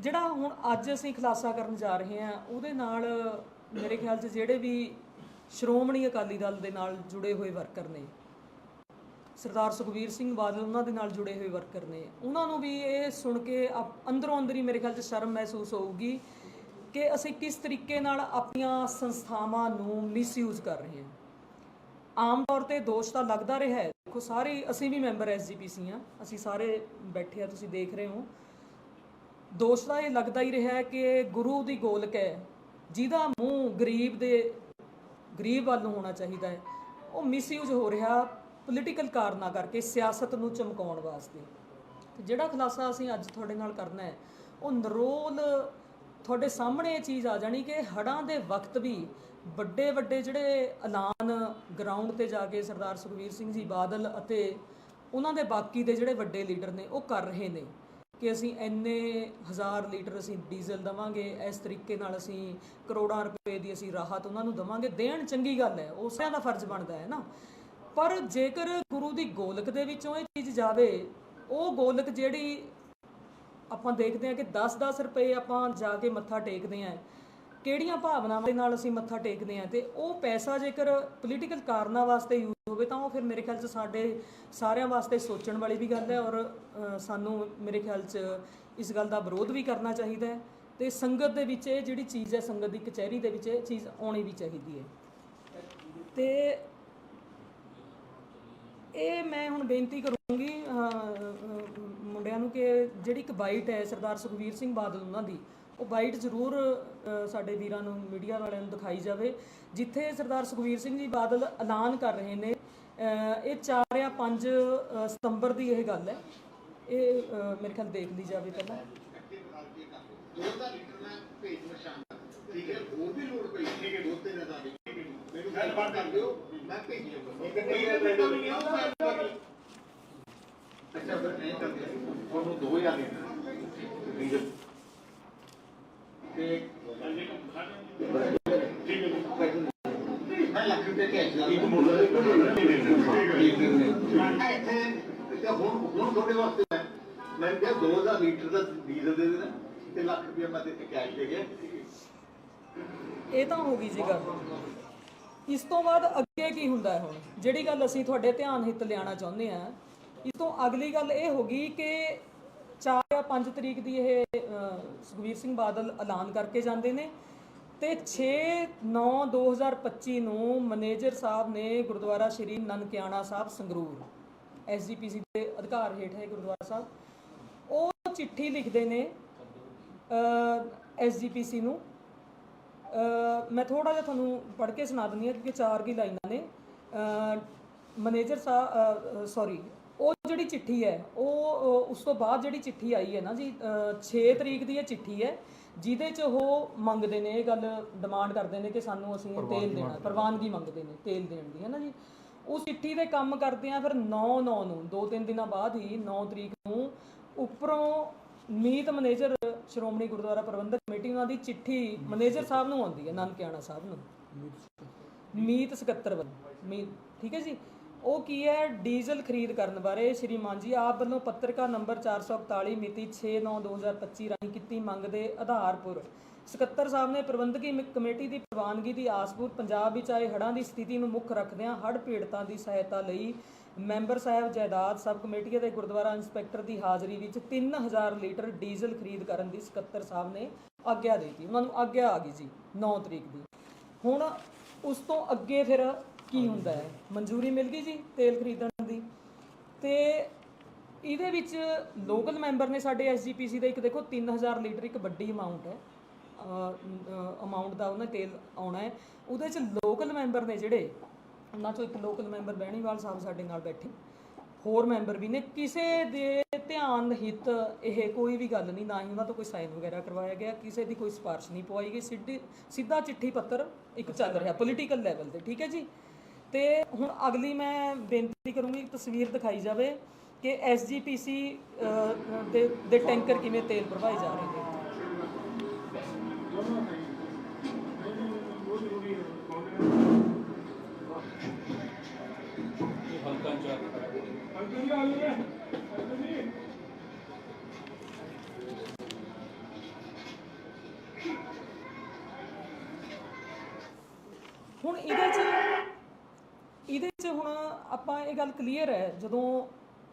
ਜਿਹੜਾ ਹੁਣ ਅੱਜ ਅਸੀਂ ਖੁਲਾਸਾ ਕਰਨ ਜਾ ਰਹੇ ਹਾਂ, ਉਹਦੇ ਨਾਲ ਮੇਰੇ ਖਿਆਲ 'ਚ ਜਿਹੜੇ ਵੀ ਸ਼੍ਰੋਮਣੀ ਅਕਾਲੀ ਦਲ ਦੇ ਨਾਲ ਜੁੜੇ ਹੋਏ ਵਰਕਰ ਨੇ, ਸਰਦਾਰ ਸੁਖਬੀਰ ਸਿੰਘ ਬਾਦਲ ਉਹਨਾਂ ਦੇ ਨਾਲ ਜੁੜੇ ਹੋਏ ਵਰਕਰ ਨੇ, ਉਹਨਾਂ ਨੂੰ ਵੀ ਇਹ ਸੁਣ ਕੇ ਆਪ- ਅੰਦਰੋਂ ਅੰਦਰ ਹੀ ਮੇਰੇ ਖਿਆਲ 'ਚ ਸ਼ਰਮ ਮਹਿਸੂਸ ਹੋਊਗੀ ਕਿ ਅਸੀਂ ਕਿਸ ਤਰੀਕੇ ਨਾਲ ਆਪਣੀਆਂ ਸੰਸਥਾਵਾਂ ਨੂੰ ਮਿਸਯੂਜ਼ ਕਰ ਰਹੇ ਹਾਂ। ਆਮ ਤੌਰ ਤੇ ਦੋਸ਼ ਤਾਂ ਲੱਗਦਾ ਰਿਹਾ ਹੈ। ਦੇਖੋ ਸਾਰੇ, ਅਸੀਂ ਵੀ ਮੈਂਬਰ ਐਸਜੀਪੀਸੀ ਆ ਅਸੀਂ ਸਾਰੇ ਬੈਠੇ ਆ ਤੁਸੀਂ ਦੇਖ ਰਹੇ ਹੋ। ਦੋਸ਼ ਤਾਂ ਇਹ ਲੱਗਦਾ ਹੀ ਰਿਹਾ ਕਿ ਗੁਰੂ ਦੀ ਗੋਲਕ ਹੈ, ਜਿਹਦਾ ਮੂੰਹ ਗਰੀਬ ਦੇ, ਗਰੀਬ ਵੱਲ ਨੂੰ ਹੋਣਾ ਚਾਹੀਦਾ ਹੈ। ਉਹ ਮਿਸਯੂਜ਼ ਹੋ ਰਿਹਾ ਪੋਲੀਟੀਕਲ ਕਾਰਨਾਂ ਕਰਕੇ ਸਿਆਸਤ ਨੂੰ ਚਮਕਾਉਣ ਵਾਸਤੇ। ਤੇ ਜਿਹੜਾ ਖੁਲਾਸਾ ਅਸੀਂ ਅੱਜ ਤੁਹਾਡੇ ਨਾਲ ਕਰਨਾ ਹੈ, ਉਹ ਨਰੋਲ ਤੁਹਾਡੇ ਸਾਹਮਣੇ ਇਹ ਚੀਜ਼ ਆ ਜਾਣੀ ਕਿ ਹੜਾਂ ਦੇ ਵਕਤ ਵੀ ਵੱਡੇ ਵੱਡੇ ਜਿਹੜੇ ਐਲਾਨ ਗਰਾਊਂਡ ਤੇ ਜਾ ਕੇ ਸਰਦਾਰ ਸੁਖਵੀਰ ਸਿੰਘ ਜੀ ਬਾਦਲ ਅਤੇ ਉਹਨਾਂ ਦੇ ਬਾਕੀ ਦੇ ਜਿਹੜੇ ਵੱਡੇ ਲੀਡਰ ਨੇ, ਉਹ ਕਰ ਰਹੇ ਨੇ। ਕਿ ਅਸੀਂ ਇੰਨੇ ਹਜ਼ਾਰ ਲੀਟਰ ਅਸੀਂ ਡੀਜ਼ਲ ਦਵਾਂਗੇ, ਇਸ ਤਰੀਕੇ ਨਾਲ ਅਸੀਂ ਕਰੋੜਾਂ ਰੁਪਏ ਦੀ ਅਸੀਂ ਰਾਹਤ ਉਹਨਾਂ ਨੂੰ ਦਵਾਂਗੇ। ਦੇਣ ਚੰਗੀ ਗੱਲ ਹੈ, ਉਹ ਸਾਰਿਆਂ ਦਾ ਫਰਜ਼ ਬਣਦਾ ਹੈ ਨਾ। ਪਰ ਜੇਕਰ ਗੁਰੂ ਦੀ ਗੋਲਕ ਦੇ ਵਿੱਚੋਂ ਇਹ ਚੀਜ਼ ਜਾਵੇ, ਉਹ ਗੋਲਕ ਜਿਹੜੀ ਆਪਾਂ ਦੇਖਦੇ ਹਾਂ ਕਿ 10-10 ਰੁਪਏ ਆਪਾਂ ਜਾ ਕੇ ਮੱਥਾ ਟੇਕਦੇ ਹਾਂ, ਕਿਹੜੀਆਂ ਭਾਵਨਾਵਾਂ ਦੇ ਨਾਲ ਅਸੀਂ ਮੱਥਾ ਟੇਕਦੇ ਹਾਂ ਤੇ ਉਹ ਪੈਸਾ ਜੇਕਰ ਪੋਲੀਟੀਕਲ ਕਾਰਨਾਂ ਵਾਸਤੇ ਯੂਜ਼ ਹੋਵੇ ਤਾਂ ਉਹ ਫਿਰ ਮੇਰੇ ਖਿਆਲ 'ਚ ਸਾਡੇ ਸਾਰਿਆਂ ਵਾਸਤੇ ਸੋਚਣ ਵਾਲੀ ਵੀ ਗੱਲ ਹੈ ਔਰ ਅ, ਸਾਨੂੰ ਮੇਰੇ ਖਿਆਲ 'ਚ ਇਸ ਗੱਲ ਦਾ ਵਿਰੋਧ ਵੀ ਕਰਨਾ ਚਾਹੀਦਾ ਹੈ ਤੇ ਸੰਗਤ ਦੇ ਵਿੱਚ ਇਹ ਜਿਹੜੀ ਚੀਜ਼ ਹੈ ਸੰਗਤ ਦੀ ਕਚਹਿਰੀ ਦੇ ਵਿੱਚ ਇਹ ਚੀਜ਼ ਆਉਣੀ ਵੀ ਚਾਹੀਦੀ ਹੈ। ਤੇ ਇਹ ਮੈਂ ਹੁਣ ਬੇਨਤੀ ਕਰੂੰਗੀ ਅਹ, ਅਹ, ਮੁੰਡਿਆਂ ਨੂੰ ਕਿ ਜਿਹੜੀ ਇੱਕ ਬਾਈਟ ਹੈ ਸਰਦਾਰ ਸੁਖਵੀਰ ਸਿੰਘ ਬਾਦਲ ਉਹਨਾਂ ਦੀ ਉਹ ਬਾਈਟ ਜ਼ਰੂਰ ਅਹ, ਸਾਡੇ ਵੀਰਾਂ ਨੂੰ ਮੀਡੀਆ ਵਾਲਿਆਂ ਨੂੰ ਦਿਖਾਈ ਜਾਵੇ ਜਿੱਥੇ ਸਰਦਾਰ ਸੁਖਵੀਰ ਸਿੰਘ ਜੀ ਬਾਦਲ ਐਲਾਨ ਕਰ ਰਹੇ ਨੇ। ਇਹ 4 ਜਾਂ 5 ਸਤੰਬਰ ਦੀ ਇਹ ਗੱਲ ਹੈ। ਇਹ ਮੇਰੇ ਖਿਆਲ ਦੇਖ ਲਈ ਜਾਵੇ ਪਹਿਲਾਂ। ਠੀਕ ਹੈ ਹੋਰ ਵੀ ਲੋੜ ਪਈ ਠੀਕ ਹੈ ਦੋ ਤਿੰਨ ਦਾ ਮੈਨੂੰ ਗੱਲ ਬਾਤ ਕਰ ਦਿਓ ਮੈਂ ਭੇਜ ਲੂੰਗਾ ਅੱਛਾ ਫਿਰ ਨਹੀਂ ਕਰਦੇ ਤੁਹਾਨੂੰ 2000 ਲੀਟਰ ਡੀਜ਼ਲ ਤੇ ਠੀਕ ਹੈ ਮੈਂ ਲੱਖ ਰੁਪਏ ਕੈਸ਼ ਦਾ ਇੱਕ ਮੁੱਲ ਇੱਕ ਮੁੱਲ ਠੀਕ ਹੈ ਇੱਥੇ ਹੁਣ ਹੁਣ ਤੁਹਾਡੇ ਵਾਸਤੇ ਮੈਂ ਮੈਂ ਕਿਹਾ 2000 ਲੀਟਰ ਦਾ ਡੀਜ਼ਲ ਦੇ ਦੇਣਾ ਤੇ ਲੱਖ ਰੁਪਏ ਮੈਂ ਤੇ ਕੈਸ਼ ਦੇ ਗਿਆ। ਇਹ ਤਾਂ ਹੋ ਗਈ ਜੀ ਗੱਲ। ਇਸ ਤੋਂ ਬਾਅਦ ਅੱਗੇ ਕੀ ਹੁੰਦਾ ਹੈ ਹੁਣ? ਜਿਹੜੀ ਗੱਲ ਅਸੀਂ ਤੁਹਾਡੇ ਧਿਆਨ ਹਿੱਤ ਲਿਆਣਾ ਚਾਹੁੰਦੇ ਆ ਇਸ ਤੋਂ ਅਗਲੀ ਗੱਲ ਇਹ ਹੋ ਗਈ ਕਿ 4 ਜਾਂ 5 ਤਰੀਕ ਦੀ ਇਹ ਅ, ਸੁਖਬੀਰ ਸਿੰਘ ਬਾਦਲ ਐਲਾਨ ਕਰਕੇ ਜਾਂਦੇ ਨੇ ਤੇ 6 9 2025 ਨੂੰ ਮੈਨੇਜਰ ਸਾਹਿਬ ਨੇ ਗੁਰਦੁਆਰਾ ਸ਼੍ਰੀ ਨਨਕਿਆਣਾ ਸਾਹਿਬ ਸੰਗਰੂਰ। ਐਸਜੀਪੀਸੀ ਦੇ ਅਧਿਕਾਰ ਹੇਠ ਹੈ ਗੁਰਦੁਆਰਾ ਸਾਹਿਬ। ਉਹ ਚਿੱਠੀ ਲਿਖਦੇ ਨੇ ਐਸਜੀਪੀਸੀ ਨੂੰ। ਅ, ਮੈਂ ਥੋੜਾ ਜਿਹਾ ਤੁਹਾਨੂੰ ਪੜ੍ਹ ਕੇ ਸੁਣਾ ਦਿੰਦੀ ਹਾਂ ਕਿਉਂਕਿ ਚਾਰ ਕੀ ਲਾਈਨਾਂ ਨੇ। ਮੈਨੇਜਰ ਸਾਹਿਬ ਸੌਰੀ ਉਹ ਜਿਹੜੀ ਚਿੱਠੀ ਹੈ ਉਹ ਉਸ ਤੋਂ ਬਾਅਦ ਜਿਹੜੀ ਚਿੱਠੀ ਆਈ ਹੈ ਨਾ ਜੀ 6 ਤਰੀਕ ਦੀ ਇਹ ਚਿੱਠੀ ਹੈ ਜਿਹਦੇ 'ਚ ਉਹ ਮੰਗਦੇ ਨੇ ਇਹ ਗੱਲ ਡਿਮਾਂਡ ਕਰਦੇ ਨੇ ਕਿ ਸਾਨੂੰ ਅਸੀਂ ਤੇਲ ਦੇਣਾ ਪ੍ਰਵਾਨਗੀ ਮੰਗਦੇ ਨੇ ਤੇਲ ਦੇਣ ਦੀ ਹੈ ਨਾ ਜੀ? ਉਸ ਚਿੱਠੀ ਦੇ ਕੰਮ ਕਰਦੇ ਆ ਫਿਰ 9 9 ਨੂੰ, ਦੋ ਤਿੰਨ ਦਿਨਾਂ ਬਾਅਦ ਹੀ 9 ਤਰੀਕ ਨੂੰ ਉੱਪਰੋਂ ਮੀਤ ਮੈਨੇਜਰ ਸ਼੍ਰੋਮਣੀ ਗੁਰਦੁਆਰਾ ਪ੍ਰਬੰਧਕ ਕਮੇਟੀ ਉਹਨਾਂ ਦੀ ਚਿੱਠੀ ਮੈਨੇਜਰ ਸਾਹਿਬ ਨੂੰ ਆਉਂਦੀ ਹੈ ਨਾਨਕਿਆਣਾ ਸਾਹਿਬ ਨੂੰ। ਮੀਤ ਸਕੱਤਰ ਵੱਲੋਂ, ਮੀਤ, ਠੀਕ ਹੈ ਜੀ? ਉਹ ਕੀ ਹੈ? ਡੀਜ਼ਲ ਖਰੀਦ ਕਰਨ ਬਾਰੇ ਸ਼੍ਰੀ ਮਾਨ ਜੀ, ਆਪ ਵੱਲੋਂ ਪੱਤਰਕਾਰ ਨੰਬਰ 441 ਮਿਤੀ 6/9/2025 ਰਾਹੀਂ ਕੀਤੀ ਮੰਗ ਦੇ ਆਧਾਰ ਆਧਾਰਪੁਰ ਸਕੱਤਰ ਸਾਹਿਬ ਨੇ ਪ੍ਰਬੰਧਕੀ ਮ- ਕਮੇਟੀ ਦੀ ਪ੍ਰਵਾਨਗੀ ਦੀ ਆਸਪੂਰ ਪੰਜਾਬ ਵਿੱਚ ਆਏ ਹੜ੍ਹਾਂ ਦੀ ਸਥਿਤੀ ਨੂੰ ਮੁੱਖ ਰੱਖਦਿਆਂ ਹੜ੍ਹ ਪੀੜਤਾਂ ਦੀ ਸਹਾਇਤਾ ਲਈ ਮੈਂਬਰ ਸਾਹਿਬ ਜਾਇਦਾਦ ਸਬ ਕਮੇਟੀ ਅਤੇ ਗੁਰਦੁਆਰਾ ਇੰਸਪੈਕਟਰ ਦੀ ਹਾਜ਼ਰੀ ਵਿੱਚ 3000 ਲੀਟਰ ਡੀਜ਼ਲ ਖਰੀਦ ਕਰਨ ਦੀ ਸਕੱਤਰ ਸਾਹਿਬ ਨੇ ਆਗਿਆ ਦਿੱਤੀ। ਉਹਨਾਂ ਨੂੰ ਆਗਿਆ ਆ ਗਈ ਜੀ 9 ਤਰੀਕ ਦੀ। ਹੁਣ ਉਸ ਤੋਂ ਅੱਗੇ ਫਿਰ ਕੀ ਹੁੰਦਾ ਹੈ? ਮਨਜ਼ੂਰੀ ਮਿਲ ਗਈ ਜੀ ਤੇਲ ਖਰੀਦਣ ਦੀ? ਤੇ ਇਹਦੇ ਵਿੱਚ ਲੋਕਲ ਮੈਂਬਰ ਨੇ ਸਾਡੇ ਐਸਜੀਪੀਸੀ ਦੇ ਇੱਕ ਦੇਖੋ 3000 ਲੀਟਰ ਇੱਕ ਵੱਡੀ ਅਮਾਉਂਟ ਹੈ। ਅਮਾਉਂਟ ਦਾ ਉਹਨਾਂ ਤੇਲ ਆਉਣਾ ਹੈ। ਉਹਦੇ ਚ ਲੋਕਲ ਮੈਂਬਰ ਨੇ ਜਿਹੜੇ, ਉਹਨਾਂ ਚੋਂ ਇੱਕ ਲੋਕਲ ਮੈਂਬਰ ਬਹਿਣੀਵਾਲ ਸਾਹਿਬ ਸਾਡੇ ਨਾਲ ਬੈਠੇ। ਹੋਰ ਮੈਂਬਰ ਵੀ ਨੇ। ਕਿਸੇ ਦੇ ਧਿਆਨ ਹਿੱਤ ਇਹ ਕੋਈ ਵੀ ਗੱਲ ਨਹੀਂ, ਨਾ ਹੀ ਉਹਨਾਂ ਤੋਂ ਕੋਈ ਸਾਈਨ ਵਗੈਰਾ ਕਰਵਾਇਆ ਗਿਆ, ਕਿਸੇ ਦੀ ਕੋਈ ਸਿਫਾਰਿਸ਼ ਨਹੀਂ ਪਵਾਈ ਗਈ। ਸਿੱਧੀ, ਸਿੱਧਾ ਚਿੱਠੀ ਪੱਤਰ ਇੱਕ ਚੱਲ ਰਿਹਾ ਪੋਲੀਟੀਕਲ ਲੈਵਲ ਤੇ, ਠੀਕ ਹੈ ਜੀ? ਤੇ ਹੁਣ ਅਗਲੀ ਮੈਂ ਬੇਨਤੀ ਕਰੂੰਗੀ, ਇੱਕ ਤਸਵੀਰ ਦਿਖਾਈ ਜਾਵੇ ਕਿ ਐਸਜੀਪੀਸੀ ਦੇ ਦੇ ਟੈਂਕਰ ਕਿਵੇਂ ਤੇਲ ਭਰਵਾਏ ਜਾ ਰਹੇ ਨੇ। ਹੁਣ ਇਹਦੇ 'ਚ ਇਹਦੇ 'ਚ ਹੁਣ ਆਪਾਂ ਇਹ ਗੱਲ ਕਲੀਅਰ ਹੈ, ਜਦੋਂ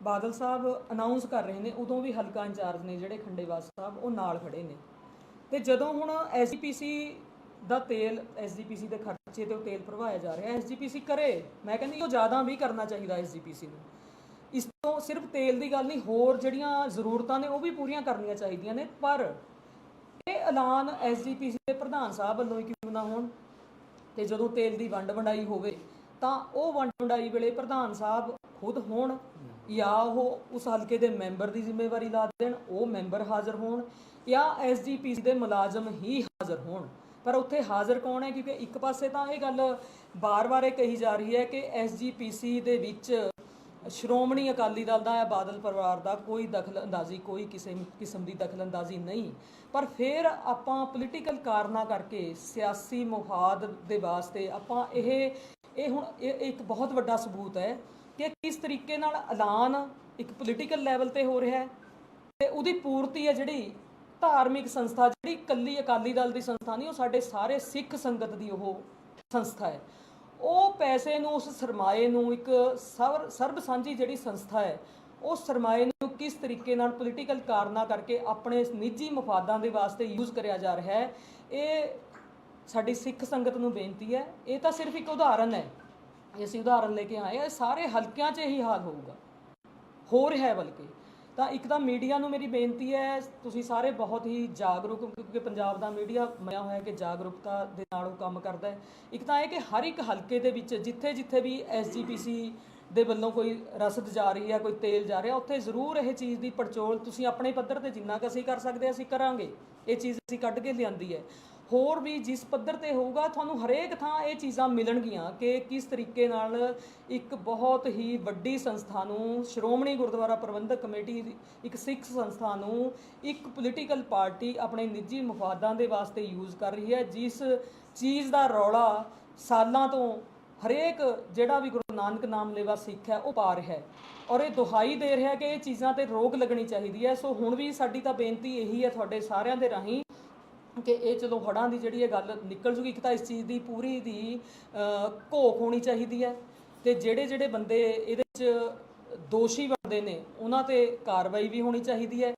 ਬਾਦਲ ਸਾਹਿਬ ਅਨਾਉਂਸ ਕਰ ਰਹੇ ਨੇ, ਉਦੋਂ ਵੀ ਹਲਕਾ ਇੰਚਾਰਜ ਨੇ ਜਿਹੜੇ ਖੰਡੇਵਾਸ ਸਾਹਿਬ, ਉਹ ਨਾਲ ਖੜੇ ਨੇ। ਤੇ ਜਦੋਂ ਹੁਣ ਐਸਜੀਪੀਸੀ ਦਾ ਤੇਲ ਐਸਜੀਪੀਸੀ ਦੇ ਖਰਚੇ ਤੇ ਉਹ ਤੇਲ ਭਰਵਾਇਆ ਜਾ ਰਿਹਾ ਐਸਜੀਪੀਸੀ ਕਰੇ, ਮੈਂ ਕਹਿੰਦੀ ਉਹ ਜ਼ਿਆਦਾ ਵੀ ਕਰਨਾ ਚਾਹੀਦਾ ਐਸਜੀਪੀਸੀ ਨੂੰ। ਇਸ ਤੋਂ ਸਿਰਫ ਤੇਲ ਦੀ ਗੱਲ ਨਹੀਂ, ਹੋਰ ਜਿਹੜੀਆਂ ਜ਼ਰੂਰਤਾਂ ਨੇ ਉਹ ਵੀ ਪੂਰੀਆਂ ਕਰਨੀਆਂ ਚਾਹੀਦੀਆਂ ਨੇ, ਪਰ ਇਹ ਐਲਾਨ ਐਸਜੀਪੀਸੀ ਦੇ ਪ੍ਰਧਾਨ ਸਾਹਿਬ ਵੱਲੋਂ ਹੀ ਕਿਉਂ ਨਾ ਹੋਣ? ਤੇ ਜਦੋਂ ਤੇਲ ਦੀ ਵੰਡ ਵੰਡਾਈ ਹੋਵੇ, ਤਾਂ ਉਹ ਵੰਡ ਵੰਡਾਈ ਵੇਲੇ ਪ੍ਰਧਾਨ ਸਾਹਿਬ ਖੁਦ ਹੋਣ ਜਾਂ ਉਹ ਉਸ ਹਲਕੇ ਦੇ ਮੈਂਬਰ ਦੀ ਜ਼ਿੰਮੇਵਾਰੀ ਲਾ ਦੇਣ, ਉਹ ਮੈਂਬਰ ਹਾਜ਼ਰ ਹੋਣ ਜਾਂ ਐਸਜੀਪੀਸੀ ਦੇ ਮੁਲਾਜ਼ਮ ਹੀ ਹਾਜ਼ਰ ਹੋਣ। ਪਰ ਉੱਥੇ ਹਾਜ਼ਰ ਕੌਣ ਹੈ? ਕਿਉਂਕਿ ਇੱਕ ਪਾਸੇ ਤਾਂ ਇਹ ਗੱਲ ਬਾਰ-ਬਾਰ ਇਹ ਕਹੀ ਜਾ ਰਹੀ ਹੈ ਕਿ ਐਸਜੀਪੀਸੀ ਦੇ ਵਿੱਚ ਸ਼੍ਰੋਮਣੀ ਅਕਾਲੀ ਦਲ ਦਾ ਜਾਂ ਬਾਦਲ ਪਰਿਵਾਰ ਦਾ ਕੋਈ ਦਖਲਅੰਦਾਜ਼ੀ ਕੋਈ ਕਿਸੇ ਕਿਸਮ ਦੀ ਦਖਲਅੰਦਾਜ਼ੀ ਨਹੀਂ। ਪਰ ਫਿਰ ਆਪਾਂ ਪੋਲੀਟੀਕਲ ਕਾਰਨਾਂ ਕਰਕੇ ਸਿਆਸੀ ਮੁਹਾਦ ਦੇ ਵਾਸਤੇ ਆਪਾਂ ਇਹ ਇਹ ਹੁਣ ਇਹ ਇਹ ਇੱਕ ਬਹੁਤ ਵੱਡਾ ਸਬੂਤ ਹੈ ਕਿ ਕਿਸ ਤਰੀਕੇ ਨਾਲ ਐਲਾਨ ਇੱਕ ਪੋਲੀਟੀਕਲ ਲੈਵਲ ਤੇ ਹੋ ਰਿਹਾ ਹੈ ਤੇ ਉਹਦੀ ਪੂਰਤੀ ਹੈ ਜਿਹੜੀ ਧਾਰਮਿਕ ਸੰਸਥਾ, ਜਿਹੜੀ ਕੱਲੀ ਅਕਾਲੀ ਦਲ ਦੀ ਸੰਸਥਾ ਨਹੀਂ, ਉਹ ਸਾਡੇ ਸਾਰੇ ਸਿੱਖ ਸੰਗਤ ਦੀ ਉਹ ਸੰਸਥਾ ਹੈ। ਉਹ ਪੈਸੇ ਨੂੰ, ਉਸ ਸਰਮਾਏ ਨੂੰ ਇੱਕ ਸਰਬ ਸਰਬ ਸਾਂਝੀ ਜਿਹੜੀ ਸੰਸਥਾ ਹੈ, ਉਸ ਸਰਮਾਏ ਨੂੰ ਕਿਸ ਤਰੀਕੇ ਨਾਲ ਪੋਲੀਟੀਕਲ ਕਾਰਨਾਂ ਕਰਕੇ ਆਪਣੇ ਨਿੱਜੀ ਮਫਾਦਾਂ ਦੇ ਵਾਸਤੇ ਯੂਜ਼ ਕਰਿਆ ਜਾ ਰਿਹਾ ਹੈ, ਇਹ ਸਾਡੀ ਸਿੱਖ ਸੰਗਤ ਨੂੰ ਬੇਨਤੀ ਹੈ। ਇਹ ਤਾਂ ਸਿਰਫ ਇੱਕ ਉਦਾਹਰਨ ਹੈ। ਅਸੀਂ ਉਦਾਹਰਨ ਲੈ ਕੇ ਆਏ ਹਾਂ ਇਹ ਸਾਰੇ ਹਲਕਿਆਂ 'ਚ ਇਹੀ ਹਾਲ ਹੋਊਗਾ। ਹੋਰ ਹੈ ਬਲਕਿ ਤਾਂ ਇੱਕ ਤਾਂ ਮੀਡੀਆ ਨੂੰ ਮੇਰੀ ਬੇਨਤੀ ਹੈ, ਤੁਸੀਂ ਸਾਰੇ ਬਹੁਤ ਹੀ ਜਾਗਰੂਕ ਹੋ, ਕਿਉਂਕਿ ਪੰਜਾਬ ਦਾ ਮੀਡੀਆ ਮੰਨਿਆ ਹੋਇਆ ਕਿ ਜਾਗਰੂਕਤਾ ਦੇ ਨਾਲ ਉਹ ਕੰਮ ਕਰਦਾ ਹੈ। ਇੱਕ ਤਾਂ ਇਹ ਕਿ ਹਰ ਇੱਕ ਹਲਕੇ ਦੇ ਵਿੱਚ ਜਿੱਥੇ ਜਿੱਥੇ ਵੀ ਐਸਜੀਪੀਸੀ ਦੇ ਵੱਲੋਂ ਕੋਈ ਰਸਦ ਜਾ ਰਹੀ ਹੈ, ਕੋਈ ਤੇਲ ਜਾ ਰਿਹਾ, ਉੱਥੇ ਜ਼ਰੂਰ ਇਹ ਚੀਜ਼ ਦੀ ਪੜਚੋਲ ਤੁਸੀਂ ਆਪਣੇ ਪੱਧਰ ਤੇ ਜਿੰਨਾ ਕੁ ਅਸੀਂ ਕਰ ਸਕਦੇ ਅਸੀਂ ਕਰਾਂਗੇ। ਇਹ ਚੀਜ਼ ਅਸੀਂ ਕੱਢ ਕੇ ਲਿਆਂਦੀ ਹੈ। ਹੋਰ ਵੀ ਜਿਸ ਪੱਧਰ ਤੇ ਹੋਊਗਾ, ਤੁਹਾਨੂੰ ਹਰੇਕ ਥਾਂ ਇਹ ਚੀਜ਼ਾਂ ਮਿਲਣਗੀਆਂ ਕਿ ਕਿਸ ਤਰੀਕੇ ਨਾਲ ਇੱਕ ਬਹੁਤ ਹੀ ਵੱਡੀ ਸੰਸਥਾ ਨੂੰ, ਸ਼੍ਰੋਮਣੀ ਗੁਰਦੁਆਰਾ ਪ੍ਰਬੰਧਕ ਕਮੇਟੀ ਇੱਕ ਸਿੱਖ ਸੰਸਥਾ ਨੂੰ ਇੱਕ ਪੋਲੀਟੀਕਲ ਪਾਰਟੀ ਆਪਣੇ ਨਿੱਜੀ ਮਫਾਦਾਂ ਦੇ ਵਾਸਤੇ ਯੂਜ਼ ਕਰ ਰਹੀ ਹੈ, ਜਿਸ ਚੀਜ਼ ਦਾ ਰੌਲਾ ਸਾਲਾਂ ਤੋਂ ਹਰੇਕ ਜਿਹੜਾ ਵੀ ਗੁਰੂ ਨਾਨਕ ਨਾਮ ਲੇਵਾ ਸਿੱਖ ਹੈ, ਉਹ ਪਾ ਰਿਹਾ ਹੈ। ਔਰ ਇਹ ਦੁਹਾਈ ਦੇ ਰਿਹਾ ਕਿ ਇਹ ਚੀਜ਼ਾਂ ਤੇ ਰੋਕ ਲੱਗਣੀ ਚਾਹੀਦੀ ਹੈ। ਸੋ ਹੁਣ ਵੀ ਸਾਡੀ ਤਾਂ ਬੇਨਤੀ ਇਹੀ ਹੈ ਤੁਹਾਡੇ ਸਾਰਿਆਂ ਦੇ ਰਾਹੀਂ ਕਿ ਇਹ ਚਲੋ ਹੜਾਂ ਦੀ ਜਿਹੜੀ ਇਹ ਗੱਲ ਨਿਕਲ ਜੂਗੀ, ਇੱਕ ਤਾਂ ਇਸ ਚੀਜ਼ ਦੀ ਪੂਰੀ ਦੀ ਘੋਖ ਹੋਣੀ ਚਾਹੀਦੀ ਹੈ ਤੇ ਜਿਹੜੇ ਜਿਹੜੇ ਬੰਦੇ ਇਹਦੇ ਵਿੱਚ ਦੋਸ਼ੀ ਬਣਦੇ ਨੇ, ਉਹਨਾਂ ਤੇ ਕਾਰਵਾਈ ਵੀ ਹੋਣੀ ਚਾਹੀਦੀ ਹੈ।